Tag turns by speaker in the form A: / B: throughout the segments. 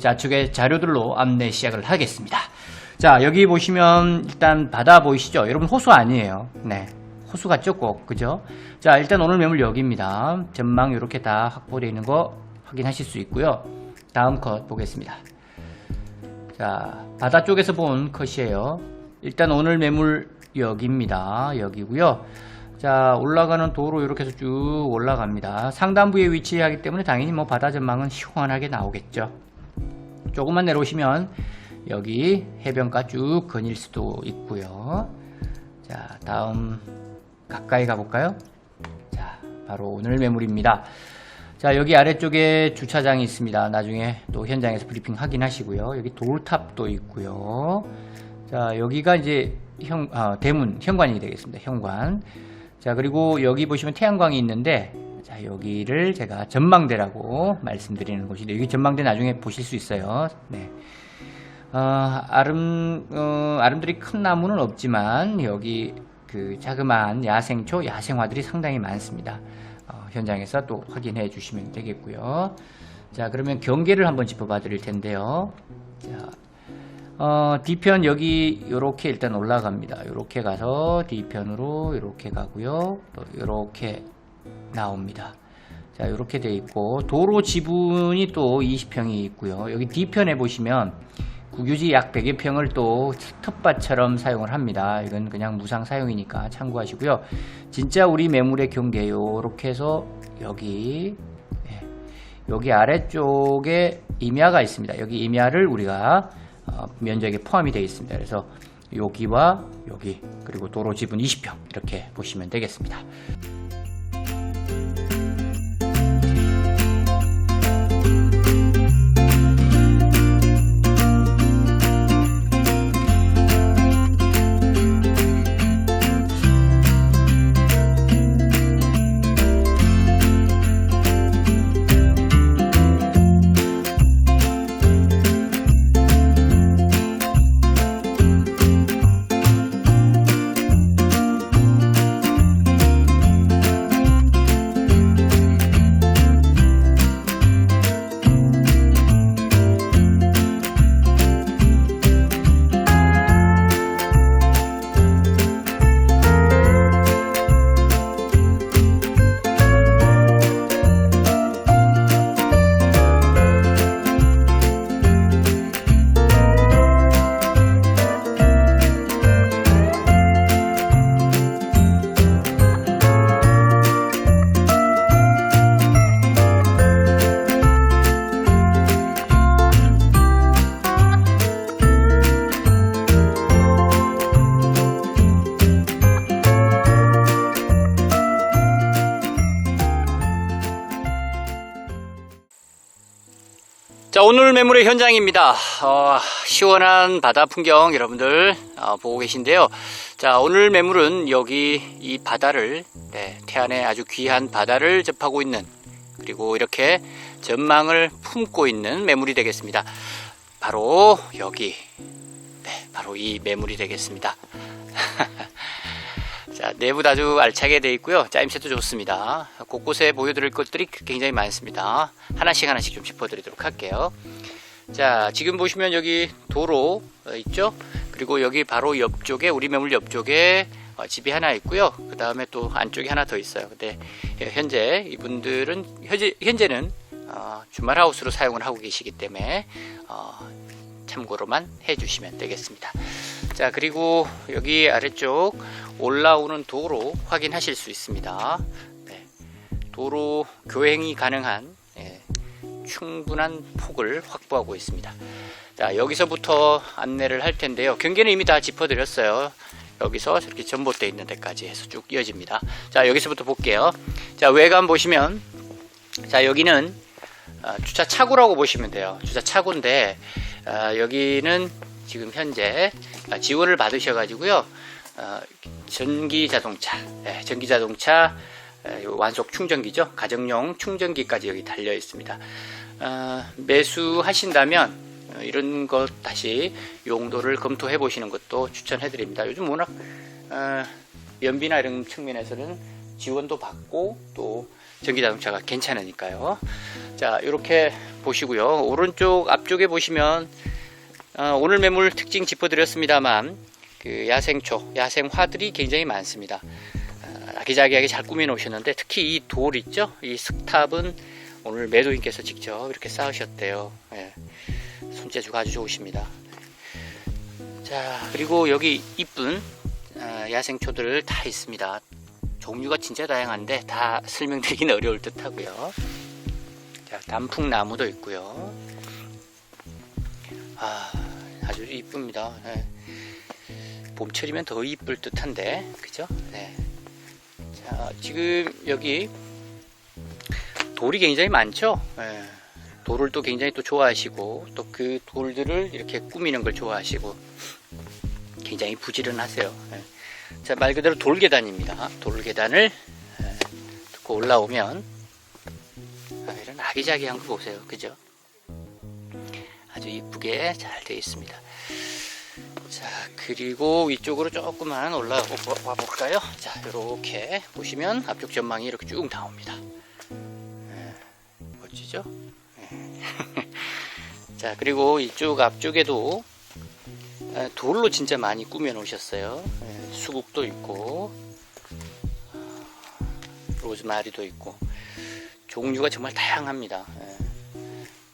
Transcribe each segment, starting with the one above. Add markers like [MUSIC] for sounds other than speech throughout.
A: 좌측의 자료들로 안내 시작을 하겠습니다. 자, 여기 보시면 일단 바다 보이시죠? 여러분 호수 아니에요. 네. 호수 같죠? 꼭. 그죠? 자, 일단 오늘 매물 여기입니다. 전망 이렇게 다 확보되어 있는 거 확인하실 수 있고요. 다음 컷 보겠습니다. 자, 바다 쪽에서 본 컷이에요. 일단 오늘 매물 여기입니다. 여기고요. 자, 올라가는 도로 이렇게 해서 쭉 올라갑니다. 상단부에 위치하기 때문에 당연히 뭐 바다 전망은 시원하게 나오겠죠. 조금만 내려오시면 여기 해변가 쭉 거닐 수도 있고요. 자, 다음 가까이 가볼까요? 자, 바로 오늘 매물입니다. 자, 여기 아래쪽에 주차장이 있습니다. 나중에 또 현장에서 브리핑 확인하시고요. 여기 돌탑도 있고요. 자, 여기가 이제 현, 아, 대문, 현관이 되겠습니다. 현관. 자, 그리고 여기 보시면 태양광이 있는데, 자, 여기를 제가 전망대라고 말씀드리는 곳인데, 여기 전망대 나중에 보실 수 있어요. 네. 어, 아름, 어, 아름드리 큰 나무는 없지만, 여기 그 자그마한 야생초, 야생화들이 상당히 많습니다. 어, 현장에서 또 확인해 주시면 되겠고요. 자, 그러면 경계를 한번 짚어봐 드릴 텐데요. 자, 어, 뒤편 여기 이렇게 일단 올라갑니다. 이렇게 가서 뒤편으로 이렇게 가고요. 또 이렇게 나옵니다. 자, 이렇게 돼 있고 도로 지분이 또 20평이 있고요. 여기 뒤편에 보시면 국유지 약 100여 평을 또 텃밭처럼 사용을 합니다. 이건 그냥 무상 사용이니까 참고하시고요. 진짜 우리 매물의 경계 요렇게 해서 여기 예, 여기 아래쪽에 임야가 있습니다. 여기 임야를 우리가 어, 면적에 포함이 되어 있습니다. 그래서 여기와 여기 그리고 도로 지분 20평 이렇게 보시면 되겠습니다. 자 오늘 매물의 현장입니다. 어, 시원한 바다 풍경 여러분들 어, 보고 계신데요. 자 오늘 매물은 여기 이 바다를 네, 태안의 아주 귀한 바다를 접하고 있는 그리고 이렇게 전망을 품고 있는 매물이 되겠습니다. 바로 여기 네, 바로 이 매물이 되겠습니다. [LAUGHS] 자, 내부도 아주 알차게 되어 있고요. 짜임새도 좋습니다. 곳곳에 보여드릴 것들이 굉장히 많습니다. 하나씩 하나씩 좀 짚어드리도록 할게요. 자, 지금 보시면 여기 도로 어, 있죠? 그리고 여기 바로 옆쪽에, 우리 매물 옆쪽에 어, 집이 하나 있고요. 그 다음에 또 안쪽에 하나 더 있어요. 근데 예, 현재 이분들은, 현재, 현재는 어, 주말 하우스로 사용을 하고 계시기 때문에 어, 참고로만 해주시면 되겠습니다. 자, 그리고 여기 아래쪽 올라오는 도로 확인하실 수 있습니다. 네, 도로 교행이 가능한 예, 충분한 폭을 확보하고 있습니다. 자, 여기서부터 안내를 할 텐데요. 경계는 이미 다 짚어 드렸어요. 여기서 이렇게 전봇대 있는 데까지 해서 쭉 이어집니다. 자, 여기서부터 볼게요. 자, 외관 보시면, 자, 여기는 어, 주차 차고라고 보시면 돼요. 주차 차고인데, 어, 여기는 지금 현재 어, 지원을 받으셔가지고요. 어, 전기 자동차, 네, 전기 자동차 에, 요 완속 충전기죠. 가정용 충전기까지 여기 달려 있습니다. 어, 매수하신다면 어, 이런 것 다시 용도를 검토해 보시는 것도 추천해 드립니다. 요즘 워낙 어, 연비나 이런 측면에서는 지원도 받고 또 전기 자동차가 괜찮으니까요. 자, 이렇게 보시고요. 오른쪽 앞쪽에 보시면 어, 오늘 매물 특징 짚어드렸습니다만 그 야생초, 야생화들이 굉장히 많습니다. 어, 아기자기하게 잘 꾸며 놓으셨는데 특히 이 돌 있죠? 이 스탑은 오늘 매도인께서 직접 이렇게 쌓으셨대요. 예. 손재주가 아주 좋으십니다. 자 그리고 여기 이쁜 어, 야생초들 다 있습니다. 종류가 진짜 다양한데 다 설명드리기는 어려울 듯 하고요. 자, 단풍나무도 있고요. 아, 아주 이쁩니다. 네. 봄철이면 더 이쁠 듯한데, 그죠? 네. 자, 지금 여기 돌이 굉장히 많죠? 네. 돌을 또 굉장히 또 좋아하시고, 또 그 돌들을 이렇게 꾸미는 걸 좋아하시고, 굉장히 부지런하세요. 네. 자, 말 그대로 돌계단입니다. 돌계단을 에, 듣고 올라오면 아, 이런 아기자기한 거 보세요. 그죠? 아주 이쁘게 잘 되어 있습니다. 자, 그리고 위쪽으로 조금만 올라와 볼까요? 자, 이렇게 보시면 앞쪽 전망이 이렇게 쭉 나옵니다. 에, 멋지죠? 예. [LAUGHS] 자, 그리고 이쪽 앞쪽에도 에, 돌로 진짜 많이 꾸며 놓으셨어요. 예, 수국도 있고, 로즈마리도 있고, 종류가 정말 다양합니다. 예.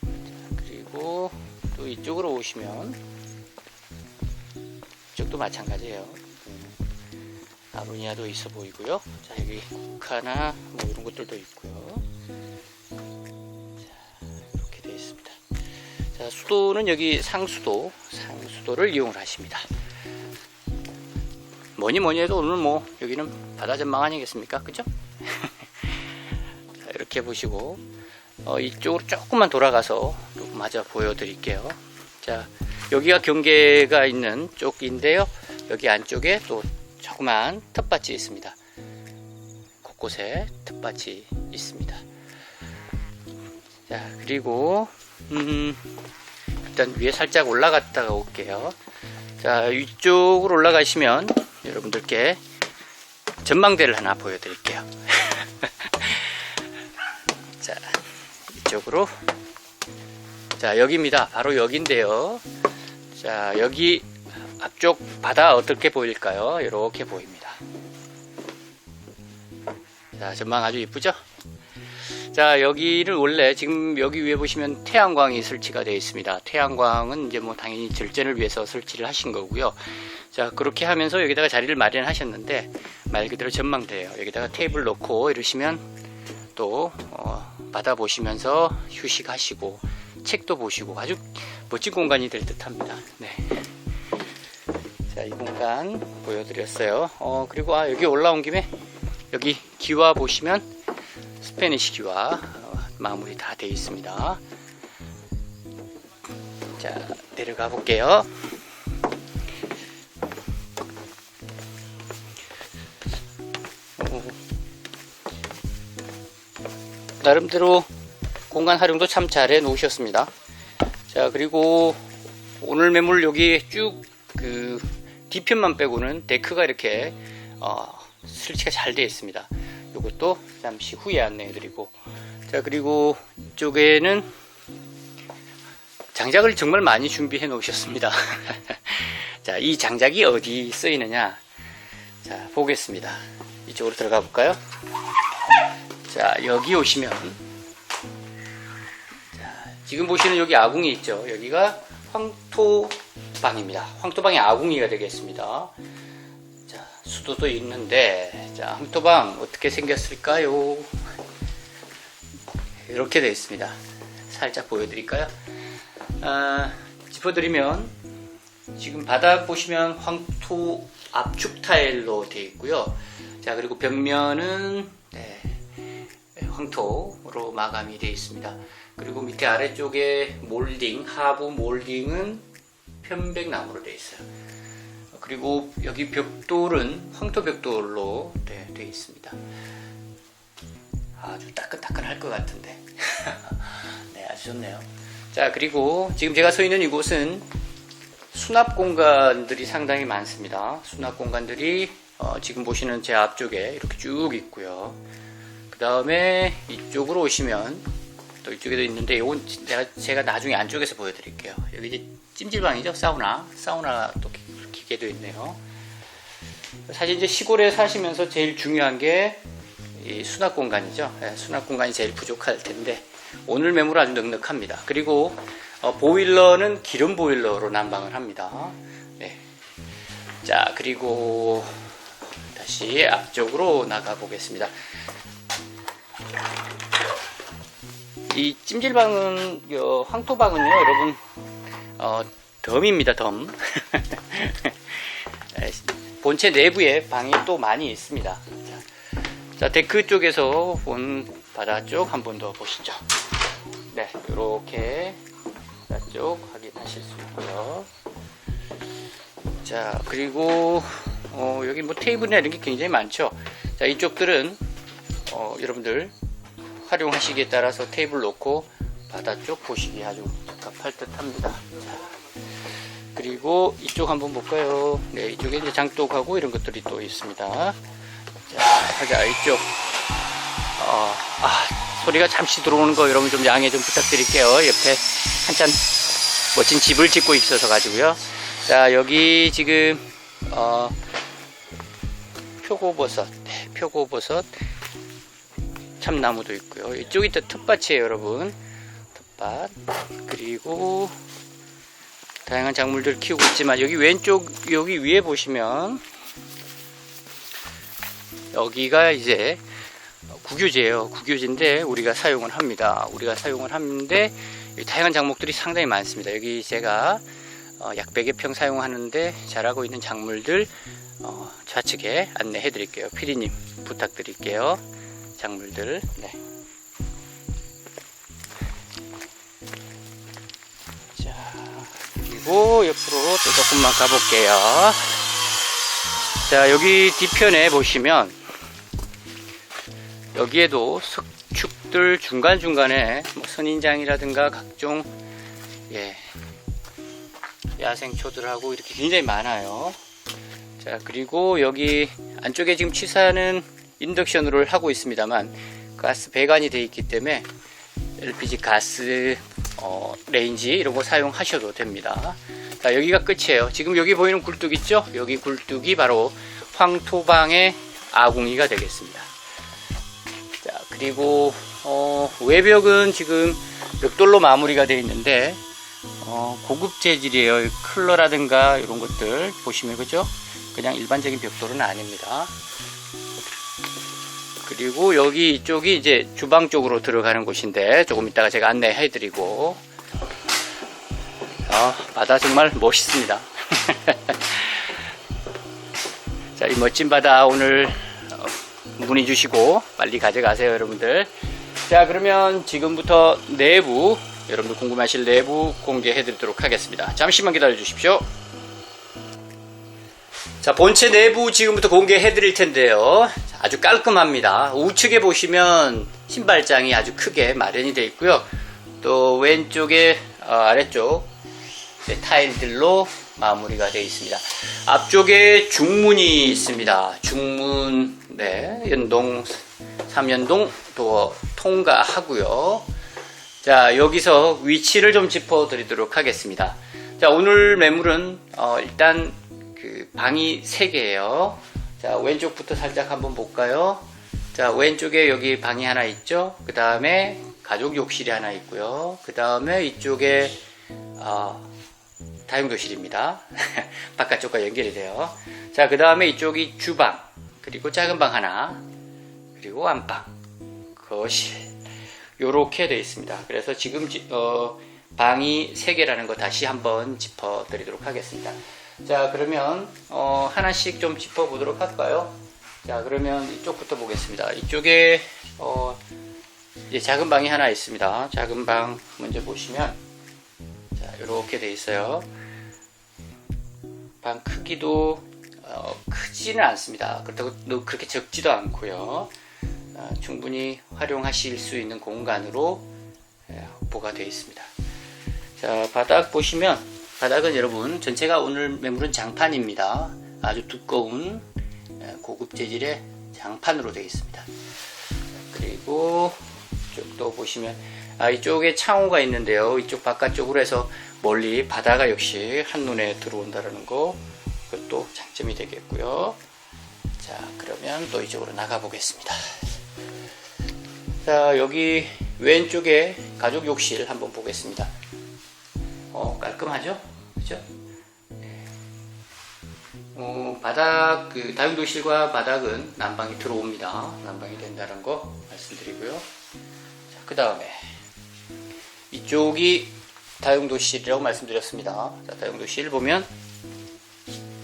A: 자, 그리고 또 이쪽으로 오시면, 이쪽도 마찬가지예요. 음, 아로니아도 있어 보이고요. 자, 여기 국화나 뭐 이런 것들도 있고요. 자, 이렇게 되어 있습니다. 자, 수도는 여기 상수도, 상수도를 이용을 하십니다. 뭐니 뭐니 해도 오늘 뭐 여기는 바다 전망 아니겠습니까? 그죠? [LAUGHS] 자, 이렇게 보시고 어, 이쪽으로 조금만 돌아가서 또 마저 보여드릴게요. 자, 여기가 경계가 있는 쪽인데요. 여기 안쪽에 또 조그만 텃밭이 있습니다. 곳곳에 텃밭이 있습니다. 자, 그리고 음, 일단 위에 살짝 올라갔다가 올게요. 자, 위쪽으로 올라가시면 여러분들께 전망대를 하나 보여드릴게요. [LAUGHS] 자, 이쪽으로. 자, 여기입니다. 바로 여기인데요. 자, 여기 앞쪽 바다 어떻게 보일까요? 이렇게 보입니다. 자, 전망 아주 이쁘죠? 자, 여기를 원래 지금 여기 위에 보시면 태양광이 설치가 되어 있습니다. 태양광은 이제 뭐 당연히 절전을 위해서 설치를 하신 거고요. 자, 그렇게 하면서 여기다가 자리를 마련하셨는데 말 그대로 전망대예요. 여기다가 테이블 놓고 이러시면 또 어, 바다 보시면서 휴식하시고 책도 보시고 아주 멋진 공간이 될 듯합니다. 네. 자, 이 공간 보여드렸어요. 어, 그리고 아, 여기 올라온 김에 여기 기와 보시면 스페니시 기와 어, 마무리 다 되어 있습니다. 자, 내려가 볼게요. 어, 나름대로 공간 활용도 참 잘 해 놓으셨습니다. 자, 그리고 오늘 매물 여기 쭉 그 뒤편만 빼고는 데크가 이렇게 어, 설치가 잘 되어 있습니다. 이것도 잠시 후에 안내해 드리고. 자 그리고 이쪽에는 장작을 정말 많이 준비해 놓으셨습니다. [LAUGHS] 자 이 장작이 어디 쓰이느냐? 자 보겠습니다. 이쪽으로 들어가 볼까요? 자 여기 오시면 자 지금 보시는 여기 아궁이 있죠 여기가 황토방입니다 황토방의 아궁이가 되겠습니다 자, 수도도 있는데, 자, 황토방 어떻게 생겼을까요? 이렇게 되어 있습니다. 살짝 보여드릴까요? 아, 짚어드리면, 지금 바닥 보시면 황토 압축 타일로 되어 있고요. 자, 그리고 벽면은, 네, 황토로 마감이 되어 있습니다. 그리고 밑에 아래쪽에 몰딩, 하부 몰딩은 편백나무로 되어 있어요. 그리고 여기 벽돌은 황토 벽돌로 네, 되어 있습니다. 아주 따끈따끈할 것 같은데. [LAUGHS] 네, 아주 좋네요. 자, 그리고 지금 제가 서 있는 이곳은 수납 공간들이 상당히 많습니다. 수납 공간들이 어, 지금 보시는 제 앞쪽에 이렇게 쭉 있고요. 그 다음에 이쪽으로 오시면 또 이쪽에도 있는데 이건 제가, 제가 나중에 안쪽에서 보여드릴게요. 여기 이제 찜질방이죠. 사우나. 사우나 또 기- 기계도 있네요. 사실 이제 시골에 사시면서 제일 중요한 게이 수납 공간이죠. 예, 수납 공간이 제일 부족할 텐데 오늘 매물 아주 넉넉합니다. 그리고 어, 보일러는 기름 보일러로 난방을 합니다. 네. 자 그리고 다시 앞쪽으로 나가 보겠습니다. 이 찜질방은 요 황토방은요 여러분 어, 덤입니다 덤. [LAUGHS] 에, 본체 내부에 방이 또 많이 있습니다. 자, 자 데크 쪽에서 본 바다 쪽 한 번 더 보시죠. 네 이렇게 바다 쪽 확인하실 수 있고요. 자 그리고 어, 여기 뭐 테이블이나 이런 게 굉장히 많죠. 자 이쪽들은 어, 여러분들 활용하시기에 따라서 테이블 놓고 바다 쪽 보시기 아주 적합할 듯 합니다. 자, 그리고 이쪽 한번 볼까요? 네, 이쪽에 이제 장독하고 이런 것들이 또 있습니다. 자, 가자, 이쪽. 어, 아, 소리가 잠시 들어오는 거 여러분 좀 양해 좀 부탁드릴게요. 옆에 한참 멋진 집을 짓고 있어서 가지고요. 자, 여기 지금, 어, 표고버섯, 네, 표고버섯, 참나무도 있고요. 이쪽이 또 텃밭이에요, 여러분. 텃밭. 그리고 다양한 작물들 키우고 있지만 여기 왼쪽 여기 위에 보시면 여기가 이제 국유지예요. 국유지인데 우리가 사용을 합니다. 우리가 사용을 하는데 이 다양한 작목들이 상당히 많습니다. 여기 제가 어, 약 100여 평 사용하는데 자라고 있는 작물들 어, 좌측에 안내해 드릴게요. 피디님 부탁드릴게요. 작물들. 네. 자, 그리고 옆으로 또 조금만 가볼게요. 자, 여기 뒤편에 보시면 여기에도 석축들 중간중간에 뭐 선인장이라든가 각종 예, 야생초들하고 이렇게 굉장히 많아요. 자, 그리고 여기 안쪽에 지금 취사는 인덕션으로 하고 있습니다만 가스 배관이 되어 있기 때문에 LPG 가스 어, 레인지 이런 거 사용하셔도 됩니다. 자, 여기가 끝이에요. 지금 여기 보이는 굴뚝 있죠? 여기 굴뚝이 바로 황토방의 아궁이가 되겠습니다. 자, 그리고 어, 외벽은 지금 벽돌로 마무리가 되어 있는데 어, 고급 재질이에요. 이 컬러라든가 이런 것들 보시면 그죠? 그냥 일반적인 벽돌은 아닙니다. 그리고 여기 이쪽이 이제 주방 쪽으로 들어가는 곳인데 조금 이따가 제가 안내해 드리고 아, 바다 정말 멋있습니다. [LAUGHS] 자, 이 멋진 바다 오늘 어, 문의 주시고 빨리 가져가세요, 여러분들. 자, 그러면 지금부터 내부 여러분들 궁금하실 내부 공개해 드리도록 하겠습니다. 잠시만 기다려 주십시오. 자, 본체 내부 지금부터 공개해 드릴 텐데요. 자, 아주 깔끔합니다. 우측에 보시면 신발장이 아주 크게 마련이 되어 있고요. 또 왼쪽에 어, 아래쪽 네, 타일들로 마무리가 되어 있습니다. 앞쪽에 중문이 있습니다. 중문 네, 연동 3연동 또 통과하고요. 자, 여기서 위치를 좀 짚어 드리도록 하겠습니다. 자, 오늘 매물은 어, 일단 그 방이 3개예요. 자, 왼쪽부터 살짝 한번 볼까요? 자, 왼쪽에 여기 방이 하나 있죠? 그 다음에 가족 욕실이 하나 있고요. 그 다음에 이쪽에 어, 다용도실입니다. [LAUGHS] 바깥쪽과 연결이 돼요. 자, 그 다음에 이쪽이 주방, 그리고 작은 방 하나, 그리고 안방, 거실. 요렇게 되어 있습니다. 그래서 지금 지- 어, 방이 3개라는 거 다시 한번 짚어 드리도록 하겠습니다. 자, 그러면 어, 하나씩 좀 짚어 보도록 할까요? 자, 그러면 이쪽부터 보겠습니다. 이쪽에 어, 이제 작은 방이 하나 있습니다. 작은 방 먼저 보시면 자, 이렇게 돼 있어요. 방 크기도 어, 크지는 않습니다. 그렇다고 너 그렇게 적지도 않고요. 어, 충분히 활용하실 수 있는 공간으로 예, 확보가 되어 있습니다. 자, 바닥 보시면 바닥은 여러분 전체가 오늘 매물은 장판입니다. 아주 두꺼운 예, 고급 재질의 장판으로 되어 있습니다. 그리고 쪽도 보시면 아, 이쪽에 창호가 있는데요. 이쪽 바깥쪽으로 해서 멀리 바다가 역시 한눈에 들어온다는 거 그것도 장점이 되겠고요. 자, 그러면 또 이쪽으로 나가 보겠습니다. 자, 여기 왼쪽에 가족 욕실 한번 보겠습니다. 어, 깔끔하죠? 그죠? 네. 어, 바닥, 그, 다용도실과 바닥은 난방이 들어옵니다. 난방이 된다는 거 말씀드리고요. 자, 그 다음에 이쪽이 다용도실이라고 말씀드렸습니다. 자, 다용도실 보면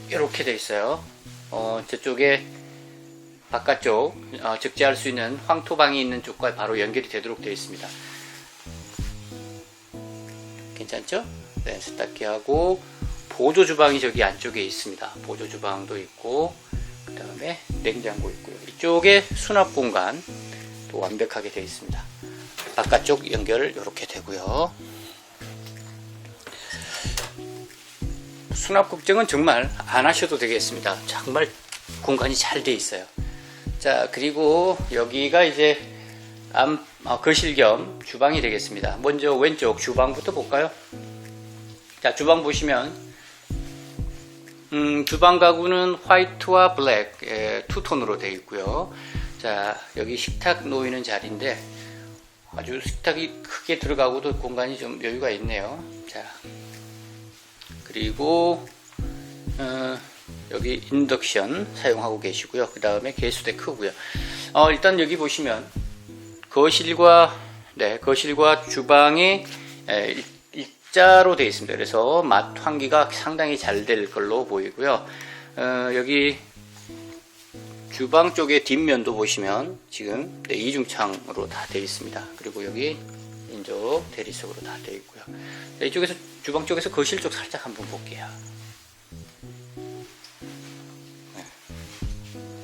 A: 이렇게 돼 있어요. 어, 저쪽에 바깥쪽 어, 적재할 수 있는 황토방이 있는 쪽과 바로 연결이 되도록 되어 있습니다. 괜찮죠? 네, 세탁기하고 보조 주방이 저기 안쪽에 있습니다. 보조 주방도 있고 그 다음에 냉장고 있고요. 이쪽에 수납 공간 또 완벽하게 되어 있습니다. 바깥쪽 연결 이렇게 되고요. 수납 걱정은 정말 안 하셔도 되겠습니다. 정말 공간이 잘돼 있어요. 자, 그리고 여기가 이제 암, 어, 거실 겸 주방이 되겠습니다. 먼저 왼쪽 주방부터 볼까요? 자, 주방 보시면, 음, 주방 가구는 화이트와 블랙, 예, 투톤으로 되어 있고요. 자, 여기 식탁 놓이는 자리인데, 아주 식탁이 크게 들어가고도 공간이 좀 여유가 있네요. 자, 그리고, 어, 여기 인덕션 사용하고 계시고요. 그 다음에 개수대 크고요. 어, 일단 여기 보시면 거실과 네 거실과 주방이 에, 일- 일자로 되어 있습니다. 그래서 맛 환기가 상당히 잘 될 걸로 보이고요. 어, 여기 주방 쪽의 뒷면도 보시면 지금 네, 이중창으로 다 되어 있습니다. 그리고 여기 인조 대리석으로 다 되어 있고요. 자, 이쪽에서 주방 쪽에서 거실 쪽 살짝 한번 볼게요.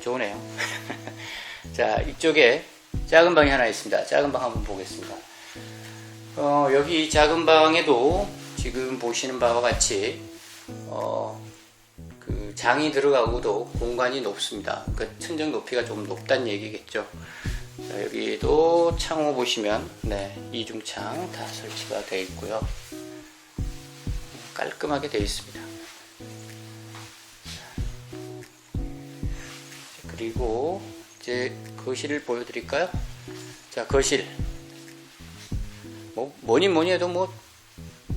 A: 좋으네요. [LAUGHS] 자, 이쪽에 작은 방이 하나 있습니다. 작은 방 한번 보겠습니다. 어, 여기 작은 방에도 지금 보시는 바와 같이 어, 그 장이 들어가고도 공간이 높습니다. 그 천정 높이가 좀 높다는 얘기겠죠. 자, 여기도 창호 보시면 네, 이중창 다 설치가 되어 있고요. 깔끔하게 되어 있습니다. 그리고 이제 거실을 보여드릴까요? 자, 거실. 뭐, 뭐니 뭐니 해도 뭐,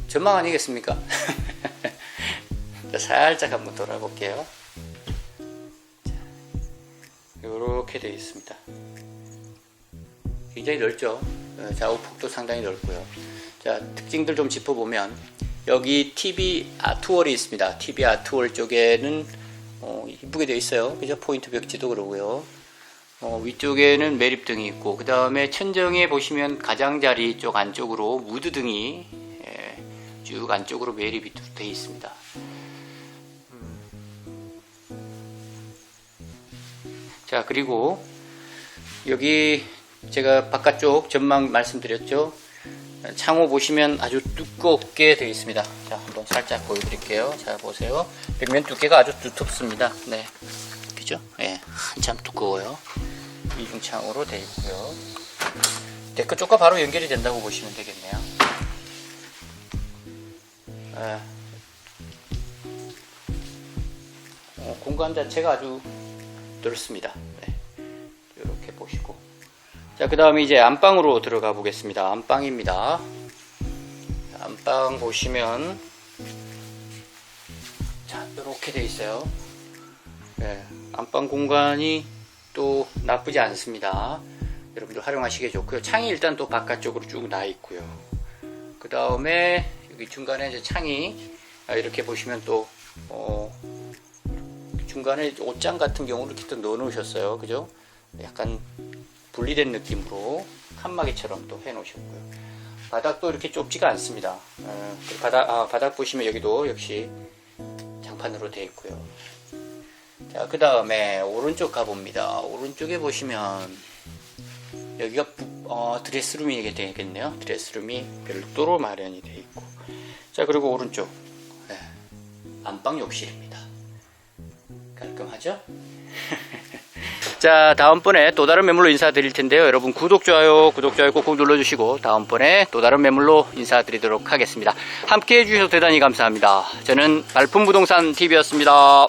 A: 전망 아니겠습니까? [LAUGHS] 자, 살짝 한번 돌아볼게요. 자, 이렇게 되어 있습니다. 굉장히 넓죠? 어, 좌우폭도 상당히 넓고요. 자, 특징들 좀 짚어보면, 여기 TV 아트월이 있습니다. TV 아트월 쪽에는 어, 이쁘게 되어 있어요. 그죠? 포인트 벽지도 그러고요. 어, 위쪽에는 매립등이 있고, 그 다음에 천정에 보시면 가장자리 쪽 안쪽으로 무드등이 예, 쭉 안쪽으로 매립이 되어 있습니다. 자, 그리고 여기 제가 바깥쪽 전망 말씀드렸죠. 창호 보시면 아주 두껍게 되어 있습니다. 자, 한번 살짝 보여드릴게요. 자, 보세요. 벽면 두께가 아주 두텁습니다. 네. 그죠? 예. 한참 두꺼워요. 이중창으로 되어 있고요. 데크 쪽과 바로 연결이 된다고 보시면 되겠네요. 예. 어, 공간 자체가 아주 넓습니다. 네. 이렇게 보시고. 자, 그 다음에 이제 안방으로 들어가 보겠습니다. 안방입니다. 안방 보시면, 자, 이렇게 돼 있어요. 네, 안방 공간이 또 나쁘지 않습니다. 여러분들 활용하시기에 좋고요. 창이 일단 또 바깥쪽으로 쭉 나 있고요. 그 다음에 여기 중간에 이제 창이 아, 이렇게 보시면 또, 어, 중간에 옷장 같은 경우를 이렇게 또 넣어 놓으셨어요. 그죠? 약간 분리된 느낌으로 칸막이처럼 또 해 놓으셨고요. 바닥도 이렇게 좁지가 않습니다. 어, 그 바닥, 아, 바닥 보시면 여기도 역시 장판으로 되어 있고요. 자, 그 다음에 오른쪽 가봅니다. 오른쪽에 보시면 여기가 부- 어, 드레스룸이 되겠네요. 드레스룸이 별도로 마련이 되어 있고. 자, 그리고 오른쪽 네, 안방 욕실입니다. 깔끔하죠? [LAUGHS] 자, 다음번에 또 다른 매물로 인사드릴 텐데요. 여러분 구독, 좋아요, 구독, 좋아요 꾹꾹 눌러주시고 다음번에 또 다른 매물로 인사드리도록 하겠습니다. 함께 해주셔서 대단히 감사합니다. 저는 발품부동산 TV였습니다.